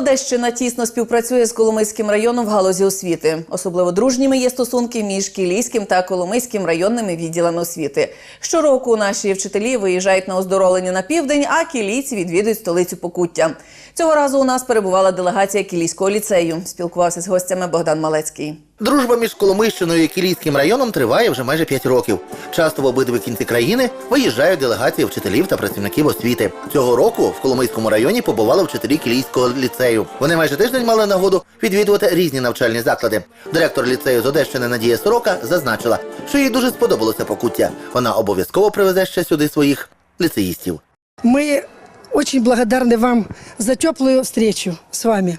Одещина тісно співпрацює з Коломийським районом в галузі освіти. Особливо дружніми є стосунки між Кілійським та Коломийським районними відділами освіти. Щороку наші вчителі виїжджають на оздоровлення на південь, а кілійці відвідують столицю Покуття. Цього разу у нас перебувала делегація Кілійського ліцею. Спілкувався з гостями Богдан Малецький. Дружба між Коломийщиною і Кілійським районом триває вже майже 5 років. Часто в обидві кінці країни виїжджають делегації вчителів та працівників освіти. Цього року в Коломийському районі побували вчителі Кілійського ліцею. Вони майже тиждень мали нагоду відвідувати різні навчальні заклади. Директор ліцею з Одещини Надія Сорока зазначила, що їй дуже сподобалося покуття. Вона обов'язково привезе ще сюди своїх ліцеїстів. Мы очень благодарны вам за теплую встречу с вами.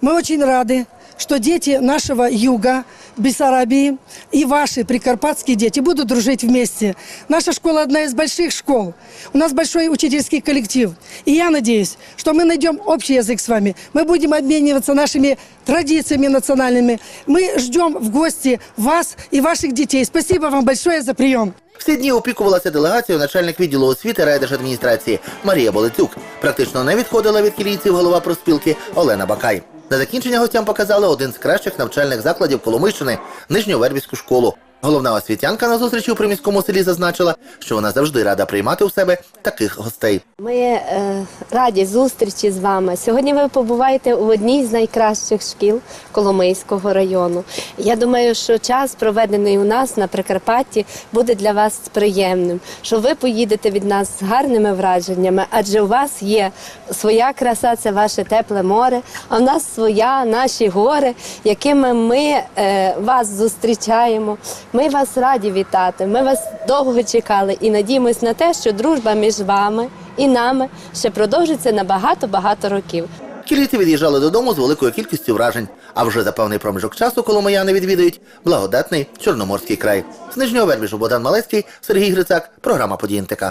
Мы очень рады, что дети нашего юга, Бессарабии и ваши прикарпатские дети будут дружить вместе. Наша школа одна из больших школ. У нас большой учительский коллектив. И я надеюсь, что мы найдем общий язык с вами. Мы будем обмениваться нашими традициями национальными. Мы ждем в гости вас и ваших детей. Спасибо вам большое за прием. Всі дні опікувалася делегацією начальник відділу освіти райдержадміністрації Марія Болицюк. Практично не відходила від кілійців голова проспілки Олена Бакай. На закінчення гостям показали один з кращих навчальних закладів Коломийщини – Нижньовербівську школу. Головна освітянка на зустрічі у приміському селі зазначила, що вона завжди рада приймати у себе таких гостей. Ми е, раді зустрічі з вами. Сьогодні ви побуваєте у одній з найкращих шкіл Коломийського району. Я думаю, що час, проведений у нас на Прикарпатті, буде для вас приємним. Що ви поїдете від нас з гарними враженнями, адже у вас є своя краса, це ваше тепле море. А в нас своя, наші гори, якими ми е, вас зустрічаємо. Ми вас раді вітати. Ми вас довго чекали і надіємось на те, що дружба між вами і нами ще продовжиться на багато-багато років. Кіліти від'їжджали додому з великою кількістю вражень, а вже за певний проміжок часу коломияни відвідують благодатний Чорноморський край. З Нижнього Вербіжу Богдан Малецький, Сергій Грицак, програма «Події НТК».